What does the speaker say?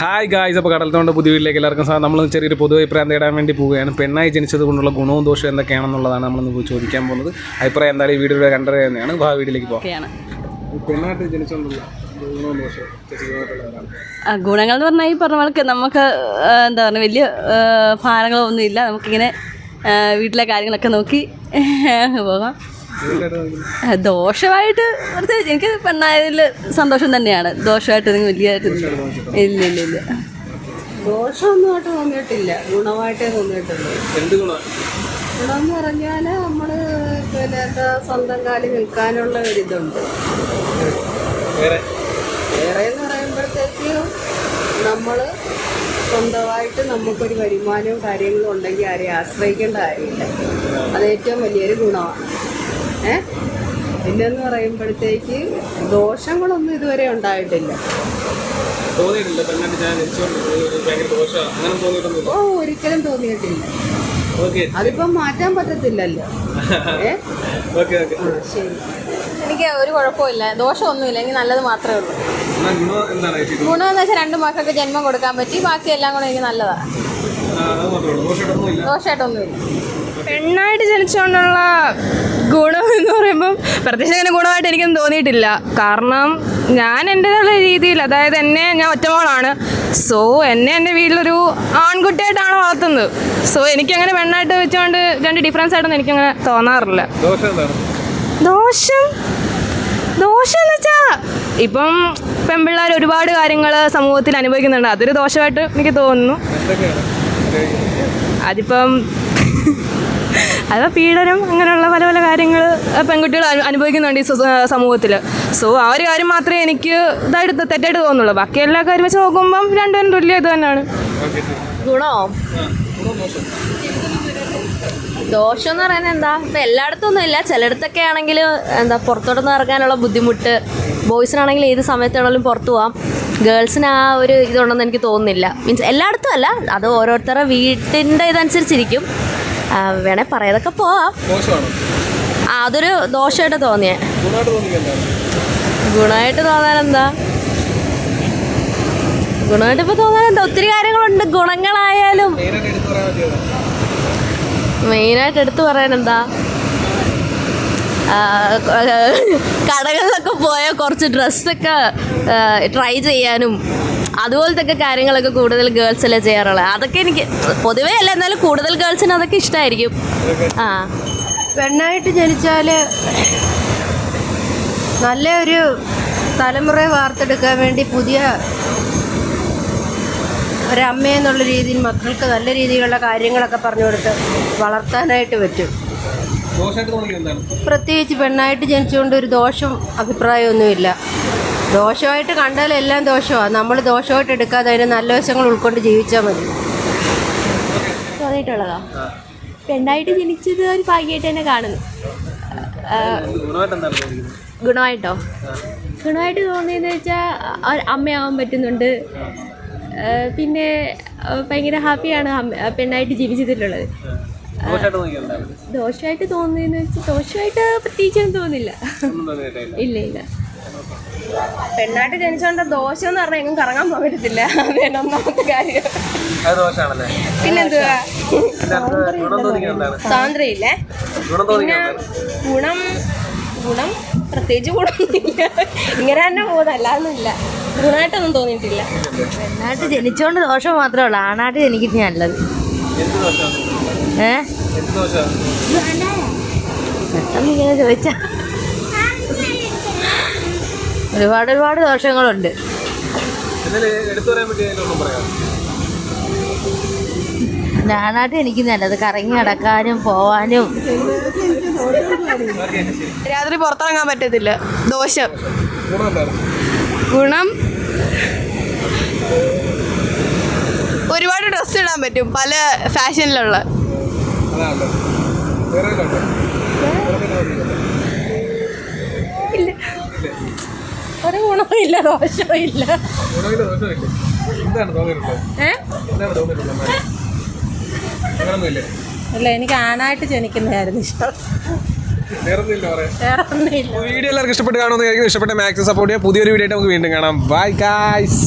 Hi guys അപ്പോൾ കടലത്തോണ്ട് പുതിയ വീട്ടിലേക്ക് എല്ലാവർക്കും സാർ നമ്മൾ ചെറിയൊരു പൊതു അഭിപ്രായം തേടാൻ വേണ്ടി പോവുകയാണ്. പെണ്ണായി ജനിച്ചത് കൊണ്ടുള്ള ഗുണവും ദോഷവും എന്തൊക്കെയാണെന്നുള്ളതാണ് നമ്മളിന്ന് ചോദിക്കാൻ പോകുന്നത്. അഭിപ്രായം എന്തായാലും ഈ വീഡിയോയുടെ കണ്ടത് തന്നെയാണ്. ആ വീട്ടിലേക്ക് പോകാം പെണ്ണായിട്ട് ജനിച്ചുകൊണ്ടുള്ള ഗുണങ്ങൾ എന്ന് പറഞ്ഞാൽ ഈ പറഞ്ഞ പോലെ നമുക്ക് എന്താ പറയുക വലിയ ആ, ഭാരങ്ങളൊന്നും ഇല്ല നമുക്കിങ്ങനെ വീട്ടിലെ കാര്യങ്ങളൊക്കെ നോക്കി പോകാം. ദോഷമായിട്ട് പ്രത്യേകിച്ച് എനിക്ക് പെണ്ണായതിൽ സന്തോഷം തന്നെയാണ്. ദോഷമായിട്ട് നിങ്ങൾ വലിയ ഇല്ല ഇല്ല ഇല്ല. ദോഷമൊന്നുമായിട്ട് തോന്നിയിട്ടില്ല. ഗുണമായിട്ടേ തോന്നിയിട്ടുള്ളൂ. പറഞ്ഞാൽ നമ്മൾ പിന്നെ എന്താ സ്വന്തം കാലിൽ നിൽക്കാനുള്ള ഒരിതുണ്ട് വേറെ വേറെ? എന്ന് പറയുമ്പോഴത്തേക്ക് നമ്മൾ സ്വന്തമായിട്ട് നമുക്കൊരു വരുമാനവും കാര്യങ്ങളും ഉണ്ടെങ്കിൽ ആരെയും ആശ്രയിക്കേണ്ട കാര്യമില്ല. അത് ഏറ്റവും വലിയൊരു ഗുണമാണ്. ഏ? പിന്നെന്ന് പറയുമ്പോഴത്തേക്ക് ദോഷങ്ങളൊന്നും ഇതുവരെ ഉണ്ടായിട്ടില്ല. ഓ ഒരിക്കലും തോന്നിയിട്ടില്ല. ഓക്കെ. അതിപ്പം മാറ്റാൻ പറ്റത്തില്ലല്ലോ. ഏ? Okay okay. ശരി. എനിക്ക് ഒരു കുഴപ്പമില്ല. ദോഷമൊന്നുമില്ല. എനിക്ക് നല്ലത് മാത്രമേ ഉള്ളൂ. ഗുണം ഗുണമെന്ന് വെച്ചാൽ രണ്ട് മക്കൾക്ക് ജന്മം കൊടുക്കാൻ പറ്റി. ബാക്കി എല്ലാം കൂടെ എനിക്ക് നല്ലതാണ് ദോഷമായിട്ടൊന്നുമില്ല. പെണ്ണായിട്ട് ജനിച്ചുകൊണ്ടുള്ള ഗുണം എന്ന് പറയുമ്പം പ്രത്യേകിച്ച് അങ്ങനെ ഗുണമായിട്ട് എനിക്കൊന്നും തോന്നിയിട്ടില്ല. കാരണം ഞാൻ എന്റെതായ രീതിയിൽ അതായത് എന്നെ ഞാൻ ഒറ്റമോളാണ്. സോ എന്നെ എന്റെ വീട്ടിലൊരു ആൺകുട്ടിയായിട്ടാണ് വളർത്തുന്നത്. സോ എനിക്കങ്ങനെ പെണ്ണായിട്ട് വെച്ചുകൊണ്ട് രണ്ട് ഡിഫറൻസ് ആയിട്ടൊന്നും എനിക്കങ്ങനെ തോന്നാറില്ല. ദോഷം ദോഷം? എന്ന് വെച്ചാൽ ഇപ്പം പെൺപിള്ളേർ ഒരുപാട് കാര്യങ്ങൾ സമൂഹത്തിൽ അനുഭവിക്കുന്നുണ്ട്. അതൊരു ദോഷമായിട്ട് എനിക്ക് തോന്നുന്നു. അതിപ്പം അതിപ്പോൾ പീഡനം അങ്ങനെയുള്ള പല പല കാര്യങ്ങൾ പെൺകുട്ടികൾ അനു- അനുഭവിക്കുന്നുണ്ട് ഈ സമൂഹത്തിൽ സോ ആ ഒരു കാര്യം മാത്രമേ എനിക്ക് ഇതായിട്ട് തെറ്റായിട്ട് തോന്നുള്ളൂ. ബാക്കി എല്ലാ കാര്യം വെച്ച് നോക്കുമ്പം രണ്ടുപേരും തുല്യം ഇത് തന്നെയാണ്. ഗുണോ? ദോഷം എന്ന് പറയുന്നത് എന്താ? ഇപ്പം എല്ലായിടത്തും ഒന്നും ഇല്ല. ചിലയിടത്തൊക്കെ ആണെങ്കിൽ എന്താ പുറത്തോട്ടൊന്നും ഇറങ്ങാനുള്ള ബുദ്ധിമുട്ട്. ബോയ്സിനാണെങ്കിൽ ഏത് സമയത്താണെങ്കിലും പുറത്തു പോവാം. ഗേൾസിന് ആ ഒരു ഇതുണ്ടെന്ന് എനിക്ക് തോന്നുന്നില്ല. മീൻസ് എല്ലായിടത്തും അല്ല. അത് ഓരോരുത്തരുടെ വീട്ടിന്റെ ഇതനുസരിച്ചിരിക്കും. ആ, പറയതൊക്കെ പോവാം. ആ, അതൊരു ദോഷമായിട്ട് തോന്നിയേ. ഗുണമായിട്ട് തോന്നാൻ എന്താ ഗുണമായിട്ട് ഇപ്പോൾ തോന്നാൻ എന്താ ഒത്തിരി കാര്യങ്ങളുണ്ട്. ഗുണങ്ങളായാലും. മെയിനായിട്ട് എടുത്ത് പറയാൻ എന്താ കടകളിലൊക്കെ പോയാൽ കുറച്ച് ഡ്രസ്സൊക്കെ ട്രൈ ചെയ്യാനും അതുപോലത്തെ കാര്യങ്ങളൊക്കെ കൂടുതൽ ഗേൾസ് അല്ലേ ചെയ്യാറുള്ളത്. അതൊക്കെ എനിക്ക് പൊതുവേ അല്ല എന്നാലും കൂടുതൽ ഗേൾസിന് അതൊക്കെ ഇഷ്ടമായിരിക്കും ആ. പെണ്ണായിട്ട് ജനിച്ചാൽ നല്ല ഒരു തലമുറയെ വാർത്തെടുക്കാൻ വേണ്ടി പുതിയ ഒരമ്മയെന്നുള്ള രീതിയിൽ മക്കൾക്ക് നല്ല രീതിയിലുള്ള കാര്യങ്ങളൊക്കെ പറഞ്ഞു കൊടുത്ത് വളർത്താനായിട്ട് പറ്റും. പ്രത്യേകിച്ച് പെണ്ണായിട്ട് ജനിച്ചുകൊണ്ട് ഒരു ദോഷം അഭിപ്രായമൊന്നുമില്ല. ദോഷമായിട്ട് കണ്ടാൽ എല്ലാം ദോഷമാണ് നമ്മൾ ദോഷമായിട്ട് എടുക്കാതെ അതിന് നല്ല വശങ്ങൾ ഉൾക്കൊണ്ട് ജീവിച്ചാൽ മതി. തോന്നിയിട്ടുള്ളതാ പെണ്ണായിട്ട് ജനിച്ചത്? ഒരു ഭാഗ്യമായിട്ട് തന്നെ കാണുന്നു. ഗുണമായിട്ട്? ഗുണമായിട്ടോ തോന്നിയെന്ന് വെച്ചാൽ അമ്മയാവാൻ പറ്റുന്നുണ്ട്. പിന്നെ ഭയങ്കര ഹാപ്പിയാണ് പെണ്ണായിട്ട് എന്താണ് ദോഷമായിട്ട് തോന്നിയെന്ന് വെച്ചാൽ ദോഷമായിട്ട് പ്രത്യേകിച്ചൊന്നും തോന്നില്ല ഇല്ല ഇല്ല. പെണ്ണായിട്ട് ജനിച്ചോണ്ട് ദോശ എന്ന് പറഞ്ഞാൽ എങ്ങും കറങ്ങാൻ പോകാൻ പറ്റത്തില്ല. അതാണ് ഒന്നാമത്തെ കാര്യം. പിന്നെന്തുവാ? പിന്നെ സ്വാതന്ത്ര്യം ഇല്ലേ ഗുണം തോന്നിയത് ഗുണം ഗുണം പ്രത്യേകിച്ച് ഗുണമൊന്നുമില്ല. ഇങ്ങനെ തന്നെ പോകുന്നത് അല്ലാതൊന്നുമില്ല. ഗുണമായിട്ടൊന്നും തോന്നിയിട്ടില്ല. പെണ്ണായിട്ട് ജനിച്ചോണ്ട് ദോഷം മാത്രമേ ഉള്ളൂ. ആണായിട്ട് ജനിക്കുന്ന നല്ലത്. ഏഹ് പെട്ടെന്ന് ഇങ്ങനെ ചോദിച്ചാൽ ഒരുപാട് ഒരുപാട് ദോഷങ്ങളുണ്ട്. ഞാനായിട്ട് എനിക്ക് നല്ലത്. കറങ്ങി നടക്കാനും പോവാനും. രാത്രി പുറത്തിറങ്ങാൻ പറ്റത്തില്ല. ദോഷം. ഗുണം? ഒരുപാട് ഡ്രസ്സ് ഇടാൻ പറ്റും. പല ഫാഷനിലുള്ള. ഒരു ഗുണവും ഇല്ല ദോഷവും ഇല്ല? അല്ല എനിക്ക് ആണായിട്ട് ജനിക്കുന്നതായിരുന്നു ഇഷ്ടം. വീഡിയോ എല്ലാവർക്കും ഇഷ്ടപ്പെട്ട് കാണുമെന്ന് ഇഷ്ടപ്പെട്ട മാക്സിമം സപ്പോർട്ട് ചെയ്യാം. പുതിയൊരു വീഡിയോ ആയിട്ട് നമുക്ക് വീണ്ടും കാണാം. Bye guys